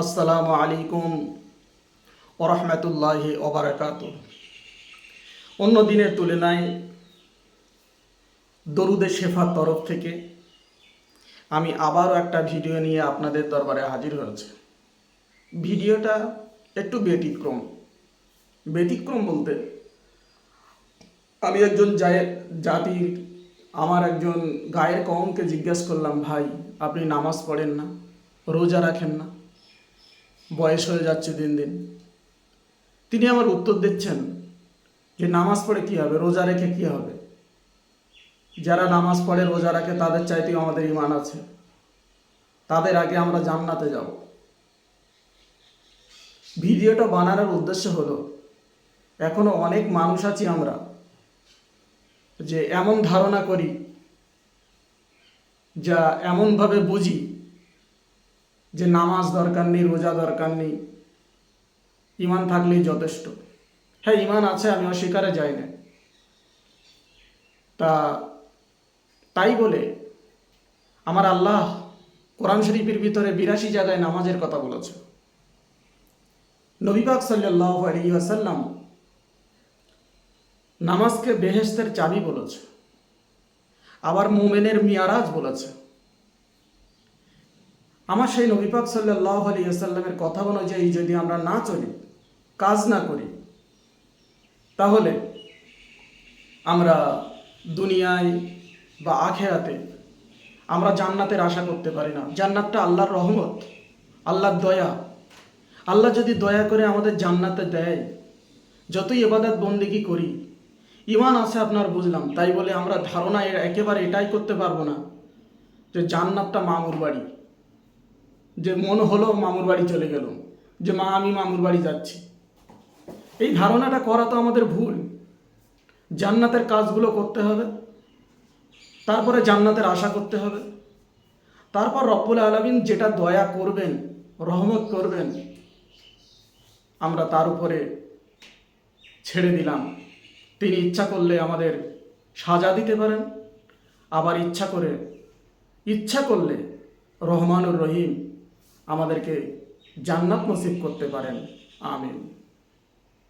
আসসালামু আলাইকুম ওরহমতুল্লাহ ওবরাকাত। অন্য দিনের তুলনায় দরুদে শেফার তরফ থেকে আমি আবারও একটা ভিডিও নিয়ে আপনাদের দরবারে হাজির হয়েছে। ভিডিওটা একটু ব্যতিক্রম। ব্যতিক্রম বলতে আমি একজন জাতির আমার একজন গায়ের কমকে জিজ্ঞেস করলাম, ভাই, আপনি নামাজ পড়েন না? রোজা রাখেন না? বয়স হয়ে যাচ্ছে দিন দিন। তিনি আমার উত্তর দিচ্ছেন যে নামাজ পড়ে কী হবে, রোজা রেখে কী হবে? যারা নামাজ পড়ে, রোজা রাখে, তাদের চাইতেও আমাদের ইমান আছে। তাদের আগে আমরা জান্নাতে যাব। ভিডিওটা বানানোর উদ্দেশ্য হলো, এখনও অনেক মানুষ আছি আমরা যে এমন ধারণা করি, যা এমনভাবে বুঝি যে নামাজ দরকার নেই, রোজা দরকার নেই, ইমান থাকলেই যথেষ্ট। হ্যাঁ ইমান আছে আমি অস্বীকারে যাই না। তা তাই বলে আমার আল্লাহ কোরআন শরীফের ভিতরে বিরাশি জায়গায় নামাজের কথা বলেছে নবীবাগ সাল্লাহ আলী আসাল্লাম নামাজকে বেহেস্তের চাবি বলেছে আবার মোমেনের মিয়ারাজ বলেছে আমার সেই নবীপাক সাল্লাহ আলী আসাল্লামের কথা অনুযায়ী যদি আমরা না চলি, কাজ না করি, তাহলে আমরা দুনিয়ায় বা আখেরাতে আমরা জান্নাতের আশা করতে পারি না। জান্নাতটা আল্লাহর রহমত, আল্লাহর দয়া। আল্লাহ যদি দয়া করে আমাদের জান্নাতে দেয়, যতই এবাদত বন্দিগি করি ইমান আছে আপনার বুঝলাম, তাই বলে আমরা ধারণা একেবারে এটাই করতে পারব না যে জান্নাতটা মামুর বাড়ি। যে মন হলো মামুর বাড়ি চলে গেল, যে মা, আমি মামুর বাড়ি যাচ্ছি। এই ধারণাটা করা তো আমাদের ভুল। জান্নাতের কাজগুলো করতে হবে, তারপরে জান্নাতের আশা করতে হবে। তারপর রব্বুল আলমিন যেটা দয়া করবেন, রহমত করবেন, আমরা তার উপরে ছেড়ে দিলাম। তিনি ইচ্ছা করলে আমাদের সাজা দিতে পারেন, আবার ইচ্ছা করে, ইচ্ছা করলে রহমানুর রহিম আমাদেরকে জান্নাত নসিব করতে পারেন। আমিন।